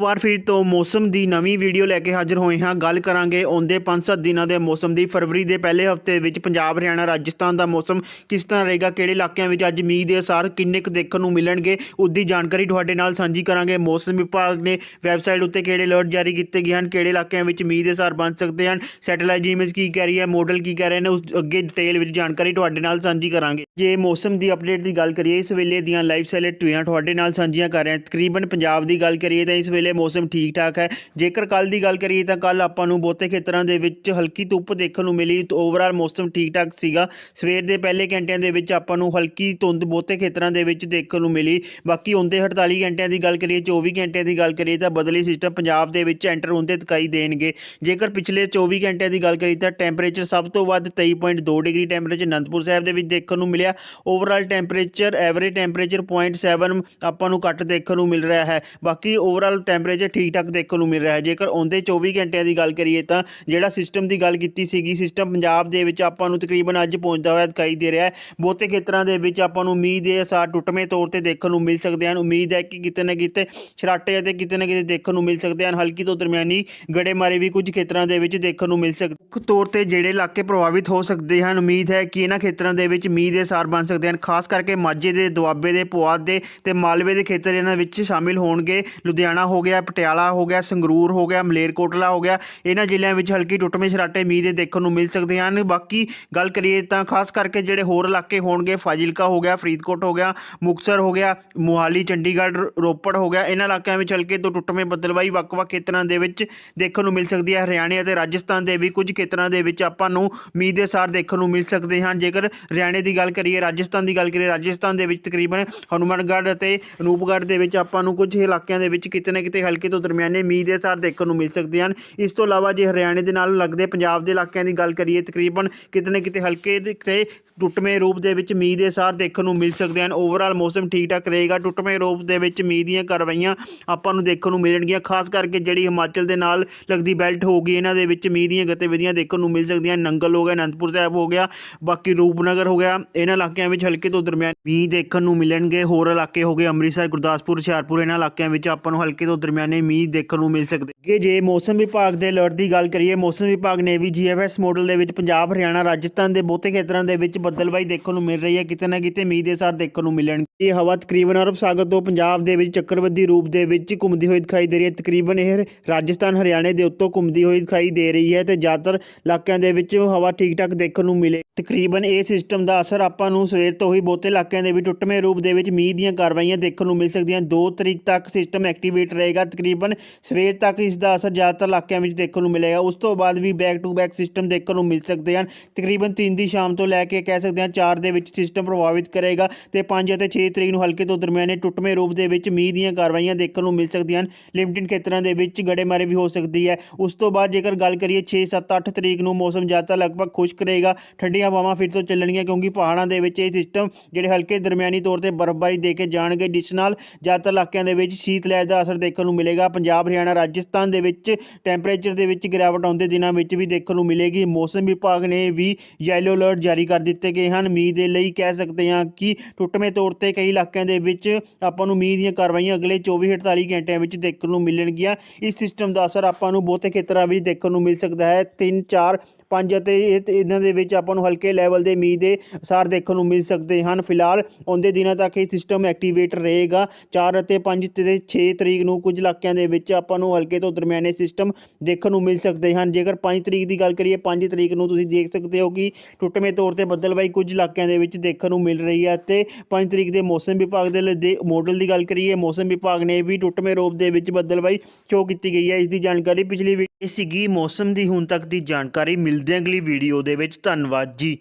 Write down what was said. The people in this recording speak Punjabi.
ਵਾਰ ਫਿਰ ਤੋਂ ਮੌਸਮ ਦੀ ਨਵੀਂ ਵੀਡੀਓ ਲੈ ਕੇ ਹਾਜ਼ਰ ਹੋਏ ਹਾਂ। ਗੱਲ ਕਰਾਂਗੇ ਆਉਂਦੇ 5-7 ਦਿਨਾਂ ਦੇ ਮੌਸਮ ਦੀ। ਫਰਵਰੀ ਦੇ ਪਹਿਲੇ ਹਫ਼ਤੇ ਵਿੱਚ ਪੰਜਾਬ, ਹਰਿਆਣਾ, ਰਾਜਸਥਾਨ ਦਾ ਮੌਸਮ ਕਿਸ ਤਰ੍ਹਾਂ ਰਹੇਗਾ, ਕਿਹੜੇ ਇਲਾਕਿਆਂ ਵਿੱਚ ਅੱਜ ਮੀਂਹ ਦੇ ਅਸਰ, ਕਿੰਨੇ ਕੁ ਦੇਖਣ ਨੂੰ ਮਿਲਣਗੇ ਉਸਦੀ ਜਾਣਕਾਰੀ ਤੁਹਾਡੇ ਨਾਲ ਸਾਂਝੀ ਕਰਾਂਗੇ। ਮੌਸਮ ਵਿਭਾਗ ਨੇ ਵੈਬਸਾਈਟ ਉੱਤੇ ਕਿਹੜੇ ਅਲਰਟ ਜਾਰੀ ਕੀਤੇ ਗਏ ਹਨ, ਕਿਹੜੇ ਇਲਾਕਿਆਂ ਵਿੱਚ ਮੀਂਹ ਦੇ ਅਸਰ ਬਣ ਸਕਦੇ ਹਨ, ਸੈਟੇਲਾਈਟ ਇਮੇਜ ਕੀ ਕਹਿ ਰਹੀ ਹੈ ਮਾਡਲ ਕੀ ਕਹਿ ਰਹੇ ਨੇ, ਉਸ ਅੱਗੇ ਡਿਟੇਲ ਵਿੱਚ ਜਾਣਕਾਰੀ ਤੁਹਾਡੇ ਨਾਲ ਸਾਂਝੀ ਕਰਾਂਗੇ। ਜੇ ਮੌਸਮ ਦੀ ਅਪਡੇਟ ਦੀ ਗੱਲ ਕਰੀਏ, ਇਸ ਵੇਲੇ ਦੀਆਂ ਲਾਈਵ ਸੈਲੇਟ ਟਵੀਆਂ ਤੁਹਾਡੇ ਨਾਲ ਸਾਂਝੀਆਂ ਕਰ ਰਹੇ ਹਾਂ। ਤਕਰੀਬਨ ਪੰਜਾਬ ਦੀ ਗੱਲ ਕਰੀਏ ਤਾਂ ਇਸ ਵੇਲੇ ਮੌਸਮ ਠੀਕ ਠਾਕ ਹੈ। ਜੇਕਰ ਕੱਲ ਦੀ ਗੱਲ ਕਰੀਏ ਤਾਂ ਕੱਲ ਆਪਾਂ ਨੂੰ ਬਹੁਤੇ ਖੇਤਰਾਂ ਦੇ ਵਿੱਚ ਹਲਕੀ ਧੁੱਪ ਦੇਖਣ ਨੂੰ ਮਿਲੀ। ਤਾਂ ਓਵਰਆਲ ਮੌਸਮ ਠੀਕ ਠਾਕ ਸੀਗਾ। ਸਵੇਰ ਦੇ ਪਹਿਲੇ ਘੰਟਿਆਂ ਦੇ ਵਿੱਚ ਆਪਾਂ ਨੂੰ ਹਲਕੀ ਧੁੰਦ ਬਹੁਤੇ ਖੇਤਰਾਂ ਦੇ ਵਿੱਚ ਦੇਖਣ ਨੂੰ ਮਿਲੀ। ਬਾਕੀ ਹੁੰਦੇ 48 ਘੰਟਿਆਂ ਦੀ ਗੱਲ ਕਰੀਏ 24 ਘੰਟਿਆਂ ਦੀ ਗੱਲ ਕਰੀਏ ਤਾਂ ਬਦਲੀ ਸਿਸਟਮ ਪੰਜਾਬ ਦੇ ਵਿੱਚ ਐਂਟਰ ਹੁੰਦੇ ਦਿਖਾਈ ਦੇਣਗੇ। ਜੇਕਰ ਪਿਛਲੇ 24 ਘੰਟਿਆਂ ਦੀ ਗੱਲ ਕਰੀਏ ਤਾਂ ਟੈਂਪਰੇਚਰ ਸਭ ਤੋਂ ਵੱਧ 23.2 ਡਿਗਰੀ ਟੈਂਪਰੇਚਰ ਅਨੰਦਪੁਰ ਸਾਹਿਬ ਦੇ ਵਿੱਚ ਦੇਖਣ ਨੂੰ ਮਿਲਿਆ। ਓਵਰਆਲ ਟੈਂਪਰੇਚਰ ਐਵਰੇਜ ਟੈਂਪਰੇਚਰ 0.7 ਆਪਾਂ ਨੂੰ ਘੱਟ ਦੇਖਣ ਨੂੰ ਮਿਲ ਰਿਹਾ ਹੈ। ਬਾਕੀ ਓਵਰਆਲ ਟੈਂਪਰੇਚਰ ਠੀਕ ਠਾਕ ਦੇਖਣ ਨੂੰ ਮਿਲ ਰਿਹਾ ਹੈ। ਜੇਕਰ ਆਉਂਦੇ 24 ਘੰਟਿਆਂ ਦੀ ਗੱਲ ਕਰੀਏ ਤਾਂ ਜਿਹੜਾ ਸਿਸਟਮ ਦੀ ਗੱਲ ਕੀਤੀ ਸੀਗੀ ਸਿਸਟਮ ਪੰਜਾਬ ਦੇ ਵਿੱਚ ਆਪਾਂ ਨੂੰ ਤਕਰੀਬਨ ਅੱਜ ਪਹੁੰਚਦਾ ਹੋਇਆ ਦਿਖਾਈ ਦੇ ਰਿਹਾ ਹੈ। ਬਹੁਤੇ ਖੇਤਰਾਂ ਦੇ ਵਿੱਚ ਆਪਾਂ ਨੂੰ ਮੀਂਹ ਦੇ ਅਸਾਰ ਟੁੱਟਵੇਂ ਤੌਰ ਤੇ ਦੇਖਣ ਨੂੰ ਮਿਲ ਸਕਦੇ ਹਨ। ਉਮੀਦ ਹੈ ਕਿ ਕਿਤੇ ਨਾ ਕਿਤੇ ਛਰਾਟੇ ਅਤੇ ਕਿਤੇ ਨਾ ਕਿਤੇ ਦੇਖਣ ਨੂੰ ਮਿਲ ਸਕਦੇ ਹਨ। ਹਲਕੀ ਤੋਂ ਦਰਮਿਆਨੀ ਗੜੇਮਾਰੀ ਵੀ ਕੁਝ ਖੇਤਰਾਂ ਦੇ ਵਿੱਚ ਦੇਖਣ ਨੂੰ ਮਿਲ ਸਕਦੇ ਮੁੱਖ ਤੌਰ ਤੇ ਜਿਹੜੇ ਇਲਾਕੇ ਪ੍ਰਭਾਵਿਤ ਹੋ ਸਕਦੇ ਹਨ, ਉਮੀਦ ਹੈ ਕਿ ਇਹਨਾਂ ਖੇਤਰਾਂ ਦੇ ਵਿੱਚ ਮੀਂਹ ਦੇ ਅਸਾਰ ਬਣ ਸਕਦੇ ਹਨ। ਖਾਸ ਕਰਕੇ ਮਾਝੇ ਦੇ, ਦੁਆਬੇ ਦੇ, ਪੁਆਧ ਦੇ ਤੇ ਮਾਲਵੇ ਦੇ ਖੇਤਰ ਇਹਨਾਂ ਵਿੱਚ ਸ਼ਾਮਿਲ ਹੋਣਗੇ। ਲੁਧਿਆਣਾ ਹੋ ਗਿਆ, ਪਟਿਆਲਾ ਹੋ ਗਿਆ, ਸੰਗਰੂਰ ਹੋ ਗਿਆ, ਮਲੇਰਕੋਟਲਾ ਹੋ ਗਿਆ। ਇਹਨਾਂ ਜ਼ਿਲ੍ਹਿਆਂ ਵਿੱਚ ਹਲਕੀ ਟੁੱਟਵੇਂ ਛਰਾਟੇ ਮੀਂਹ ਦੇ ਦੇਖਣ ਨੂੰ ਮਿਲ ਸਕਦੇ ਹਨ। ਬਾਕੀ ਗੱਲ ਕਰੀਏ ਤਾਂ ਖਾਸ ਕਰਕੇ ਜਿਹੜੇ ਹੋਰ ਇਲਾਕੇ ਹੋਣਗੇ, ਫਾਜ਼ਿਲਕਾ ਹੋ ਗਿਆ, ਫਰੀਦਕੋਟ ਹੋ ਗਿਆ, ਮੁਕਤਸਰ ਹੋ ਗਿਆ, ਮੁਹਾਲੀ, ਚੰਡੀਗੜ੍ਹ, ਰੋਪੜ ਹੋ ਗਿਆ। ਇਹਨਾਂ ਇਲਾਕਿਆਂ ਵਿੱਚ ਹਲਕੇ ਤੋਂ ਟੁੱਟਵੇਂ ਬੱਦਲਵਾਈ ਵੱਖ-ਵੱਖ ਖੇਤਰਾਂ ਦੇ ਵਿੱਚ ਦੇਖਣ ਨੂੰ ਮਿਲ ਸਕਦੀ ਹੈ। ਹਰਿਆਣੇ ਅਤੇ ਰਾਜਸਥਾਨ ਦੇ ਵੀ ਕੁਝ ਖੇਤਰਾਂ ਦੇ ਵਿੱਚ ਆਪਾਂ ਨੂੰ ਮੀਂਹ ਦੇ ਸਾਰ ਦੇਖਣ ਨੂੰ ਮਿਲ ਸਕਦੇ ਹਨ। ਜੇਕਰ ਹਰਿਆਣੇ ਦੀ ਗੱਲ ਕਰੀਏ, ਰਾਜਸਥਾਨ ਦੀ ਗੱਲ ਕਰੀਏ, ਰਾਜਸਥਾਨ ਦੇ ਵਿੱਚ ਤਕਰੀਬਨ ਹਨੂਮਾਨਗੜ੍ਹ ਅਤੇ ਅਨੂਪਗੜ੍ਹ ਦੇ ਵਿੱਚ ਆਪਾਂ ਨੂੰ ਕੁਝ ਇਲਾਕਿਆਂ ਦੇ ਵਿੱਚ ਕਿਤੇ ਨਾ ਕਿਤੇ ਹਲਕੇ ਤੋਂ ਦਰਮਿਆਨੇ ਮੀਂਹ ਦੇ ਸਾਰ ਦੇਖਣ ਨੂੰ ਮਿਲ ਸਕਦੇ ਹਨ। ਇਸ ਤੋਂ ਇਲਾਵਾ ਜੇ ਹਰਿਆਣੇ ਦੇ ਨਾਲ ਲੱਗਦੇ ਪੰਜਾਬ ਦੇ ਇਲਾਕਿਆਂ ਦੀ ਗੱਲ ਕਰੀਏ, ਤਕਰੀਬਨ ਕਿਤੇ ਨਾ ਕਿਤੇ ਹਲਕੇ ਤੇ ਟੁੱਟਵੇਂ ਰੂਪ ਦੇ ਵਿੱਚ ਮੀਂਹ ਦੇ ਸਾਰ ਦੇਖਣ ਨੂੰ ਮਿਲ ਸਕਦੇ ਹਨ। ਓਵਰਆਲ ਮੌਸਮ ਠੀਕ ਠਾਕ ਰਹੇਗਾ। ਟੁੱਟਵੇਂ ਰੂਪ ਦੇ ਵਿੱਚ ਮੀਂਹ ਦੀਆਂ ਕਾਰਵਾਈਆਂ ਆਪਾਂ ਨੂੰ ਦੇਖਣ ਨੂੰ ਮਿਲਣਗੀਆਂ। ਖਾਸ ਕਰਕੇ ਜਿਹੜੀ ਹਿਮਾਚਲ ਦੇ ਨਾਲ ਲੱਗਦੀ ਬੈਲਟ ਹੋਗੀ ਇਹਨਾਂ ਦੇ ਵਿੱਚ ਮੀਂਹ ਦੀਆਂ ਗਤੀਵਿਧੀਆਂ ਦੇਖਣ ਨੂੰ ਮਿਲ ਸਕਦੀਆਂ ਨੰਗਲ ਹੋ ਗਿਆ, ਅਨੰਦਪੁਰ ਸਾਹਿਬ ਹੋ ਗਿਆ, ਬਾਕੀ ਰੂਪਨਗਰ ਹੋ ਗਿਆ। ਇਹਨਾਂ ਇਲਾਕਿਆਂ ਵਿੱਚ ਹਲਕੇ ਤੋਂ ਦਰਮਿਆਨ ਮੀਂਹ ਦੇਖਣ ਨੂੰ ਮਿਲਣਗੇ। ਹੋਰ ਇਲਾਕੇ ਹੋ ਗਏ, ਅੰਮ੍ਰਿਤਸਰ, ਗੁਰਦਾਸਪੁਰ, ਹੁਸ਼ਿਆਰਪੁਰ, ਇਹਨਾਂ ਇਲਾਕਿਆਂ ਵਿੱਚ ਆਪਾਂ ਨੂੰ ਹਲਕੇ ਤੋਂ ਦਰਮਿਆਨੇ ਮੀਂਹ ਦੇਖਣ ਨੂੰ ਮਿਲ ਸਕਦੇ ਕਿ ਜੇ ਮੌਸਮ ਵਿਭਾਗ ਦੇ ਅਲਰਟ ਦੀ ਗੱਲ ਕਰੀਏ, ਮੌਸਮ ਵਿਭਾਗ ਨੇ ਵੀ ਜੀਐਫਐਸ ਮਾਡਲ ਦੇ ਵਿੱਚ ਪੰਜਾਬ, ਹਰਿਆਣਾ, ਰਾਜਸਥਾਨ ਦੇ ਬਹੁਤੇ ਖੇਤਰਾਂ ਦੇ ਵਿੱਚ ਬੱਦਲਬਾਈ ਦੇਖਣ ਨੂੰ ਮਿਲ ਰਹੀ ਹੈ, ਕਿਤੇ ਨਾ ਕਿਤੇ ਮੀਂਹ ਦੇ ਸਾਰ ਦੇਖਣ ਨੂੰ ਮਿਲਣ। ਇਹ ਹਵਾ ਤਕਰੀਬਨ ਅਰਬ ਸਾਗਰ ਤੋਂ ਪੰਜਾਬ ਦੇ ਵਿੱਚ ਚੱਕਰਵਾਦੀ ਰੂਪ ਦੇ ਵਿੱਚ ਘੁੰਮਦੀ ਹੋਈ ਦਿਖਾਈ ਦੇ ਰਹੀ ਹੈ। ਤਕਰੀਬਨ ਇਹ ਰਾਜਸਥਾਨ, ਹਰਿਆਣੇ ਦੇ ਉੱਤੋਂ ਘੁੰਮਦੀ ਹੋਈ ਦਿਖਾਈ ਦੇ ਰਹੀ ਹੈ ਤੇ ਜ਼ਿਆਦਾਤਰ ਇਲਾਕਿਆਂ ਦੇ ਵਿੱਚ ਹਵਾ ਠੀਕ ਠਾਕ ਦੇਖਣ ਨੂੰ ਮਿਲੇ। ਤਕਰੀਬਨ ਇਹ ਸਿਸਟਮ ਦਾ ਅਸਰ ਆਪਾਂ ਨੂੰ ਸਵੇਰ ਤੋਂ ਹੀ ਬਹੁਤੇ ਇਲਾਕਿਆਂ ਦੇ ਵਿੱਚ ਟੁੱਟਵੇਂ ਰੂਪ ਦੇ ਵਿੱਚ ਮੀਂਹ ਦੀਆਂ ਕਾਰਵਾਈਆਂ ਦੇਖਣ ਨੂੰ ਮਿਲ ਸਕਦੀਆਂ। 2 ਤਰੀਕ ਤੱਕ ਸਿਸਟਮ ਐਕਟੀਵੇਟ ਰਹੇਗਾ। ਤਕਰੀਬਨ ਸਵੇਰ ਤੱਕ ਇਸ ਦਾ ਅਸਰ ਜ਼ਿਆਦਾਤਰ ਇਲਾਕਿਆਂ ਵਿੱਚ ਦੇਖਣ ਨੂੰ ਮਿਲੇਗਾ। ਉਸ ਤੋਂ ਬਾਅਦ ਵੀ ਬੈਕ ਟੂ ਬੈਕ ਸਿਸਟਮ ਦੇਖਣ ਨੂੰ ਮਿਲ ਸਕਦੇ ਹਨ। ਤਕਰੀਬਨ 3 ਦੀ ਸ਼ਾਮ ਤੋਂ ਲੈ ਕੇ ਕਹਿ ਸਕਦੇ ਹਾਂ 4 ਦੇ ਵਿੱਚ ਸਿਸਟਮ ਪ੍ਰਭਾਵਿਤ ਕਰੇਗਾ ਤੇ 5 ਅਤੇ 6 ਤਰੀਕ ਨੂੰ ਹਲਕੇ ਤੋਂ ਦਰਮਿਆਨੇ ਟੁੱਟਵੇਂ ਰੂਪ ਦੇ ਵਿੱਚ ਮੀਂਹ ਦੀਆਂ ਕਾਰਵਾਈਆਂ ਦੇਖਣ ਨੂੰ ਮਿਲ ਸਕਦੀਆਂ ਹਨ। ਲਿਮਟਿਡ ਖੇਤਰਾਂ ਦੇ ਵਿੱਚ ਗੜੇਮਾਰੀ ਵੀ ਹੋ ਸਕਦੀ ਹੈ। ਉਸ ਤੋਂ ਬਾਅਦ ਜੇਕਰ ਗੱਲ ਕਰੀਏ 6 7 8 ਤਰੀਕ ਨੂੰ ਮੌਸਮ ਜ਼ਿਆਦਾ ਲਗਭਗ ਖੁਸ਼ਕ ਰਹੇਗਾ। ਠੰਡੀਆਂ ਹਵਾਵਾਂ ਫਿਰ ਤੋਂ ਚੱਲਣਗੀਆਂ ਕਿਉਂਕਿ ਪਹਾੜਾਂ ਦੇ ਵਿੱਚ ਇਹ ਸਿਸਟਮ ਜਿਹੜੇ ਹਲਕੇ ਦਰਮਿਆਨੀ ਤੌਰ ਤੇ ਬਰਫ਼ਬਾਰੀ ਦੇ ਕੇ ਜਾਣਗੇ, ਜਿਸ ਨਾਲ ਜ਼ਿਆਦਾਤਰ ਇਲਾਕਿਆਂ ਦੇ ਵਿੱਚ ਸ਼ੀਤ ਲਹਿਰ ਦਾ ਅਸਰ ਦੇਖਣ ਨੂੰ ਮਿਲੇਗਾ। ਪੰਜਾਬ, ਹਰਿਆਣਾ, ਰਾਜਸਥਾਨ ਦੇ ਵਿੱਚ ਟੈਂਪਰੇਚਰ ਦੇ ਵਿੱਚ ਗਿਰਾਵਟ ਆਉਂਦੇ ਦਿਨਾਂ ਵਿੱਚ ਵੀ ਦੇਖਣ ਨੂੰ ਮਿਲੇਗੀ। ਮੌਸਮ ਵਿਭਾਗ ਨੇ ਵੀ ਯੈਲੋ ਅਲਰਟ ਜਾਰੀ ਕਰ ਦਿੱਤੇ ਗਏ ਹਨ। ਮੀਂਹ ਦੇ ਲਈ ਕਹਿ ਸਕਦੇ ਹਾਂ ਕਿ ਟੁੱਟਵੇਂ ਤੌਰ ਤੇ ਕਈ ਇਲਾਕਿਆਂ ਦੇ ਵਿੱਚ ਆਪਾਂ ਨੂੰ ਮੀਂਹ ਦੀਆਂ ਕਾਰਵਾਈਆਂ ਅਗਲੇ 24 48 ਘੰਟਿਆਂ ਵਿੱਚ ਦੇਖਣ ਨੂੰ ਮਿਲਣਗੀਆਂ। ਇਸ ਸਿਸਟਮ ਦਾ ਅਸਰ ਆਪਾਂ ਨੂੰ ਬਹੁਤੇ ਖੇਤਰਾਂ ਵਿੱਚ ਦੇਖਣ ਨੂੰ ਮਿਲ ਸਕਦਾ ਹੈ। 3 4 5 ਅਤੇ ਇਹਨਾਂ ਦੇ ਵਿੱਚ ਆਪਾਂ ਨੂੰ ਹਲਕੇ ਲੈਵਲ ਦੇ ਮੀਂਹ ਦੇ ਅਸਾਰ ਦੇਖਣ ਨੂੰ ਮਿਲ ਸਕਦੇ ਹਨ। ਫਿਲਹਾਲ ਆਉਂਦੇ ਦਿਨਾਂ ਤੱਕ ਇਹ ਸਿਸਟਮ ਐਕਟੀਵੇਟ ਰਹੇਗਾ। 4 ਅਤੇ 5 ਤੇ 6 ਤਰੀਕ ਨੂੰ ਕੁਝ ਇਲਾਕਿਆਂ ਦੇ ਵਿੱਚ ਆਪਾਂ ਨੂੰ ਹਲਕੇ ਤੋਂ ਦਰਮਿਆਨੇ ਸਿਸਟਮ ਦੇਖਣ ਨੂੰ ਮਿਲ ਸਕਦੇ ਹਨ। ਜੇਕਰ 5 ਤਰੀਕ ਦੀ ਗੱਲ ਕਰੀਏ 5 ਤਰੀਕ ਨੂੰ ਤੁਸੀਂ ਦੇਖ ਸਕਦੇ ਹੋ ਕਿ ਟੁੱਟਵੇਂ ਤੌਰ ਤੇ ਬੱਦਲ ਬੱਦਲਬਾਈ ਕੁਝ ਇਲਾਕਿਆਂ ਦੇ ਵਿੱਚ ਦੇਖਣ ਨੂੰ ਮਿਲ ਰਹੀ ਹੈ ਤੇ 5 ਤਰੀਕ ਦੇ ਮੌਸਮ ਵਿਭਾਗ ਦੇ ਮੋਡਲ ਦੀ ਗੱਲ ਕਰੀਏ, ਮੌਸਮ ਵਿਭਾਗ ਨੇ ਵੀ ਟੁੱਟਵੇਂ ਰੂਪ ਦੇ ਵਿੱਚ ਬੱਦਲਬਾਈ ਸ਼ੋ ਕੀਤੀ ਗਈ ਹੈ। ਇਸ ਦੀ ਜਾਣਕਾਰੀ ਪਿਛਲੀ ਇਹ ਸੀਗੀ ਮੌਸਮ ਦੀ ਹੁਣ ਤੱਕ ਦੀ ਜਾਣਕਾਰੀ। ਮਿਲਦੇ ਅਗਲੀ ਵੀਡੀਓ ਦੇ ਵਿੱਚ। ਧੰਨਵਾਦ ਜੀ।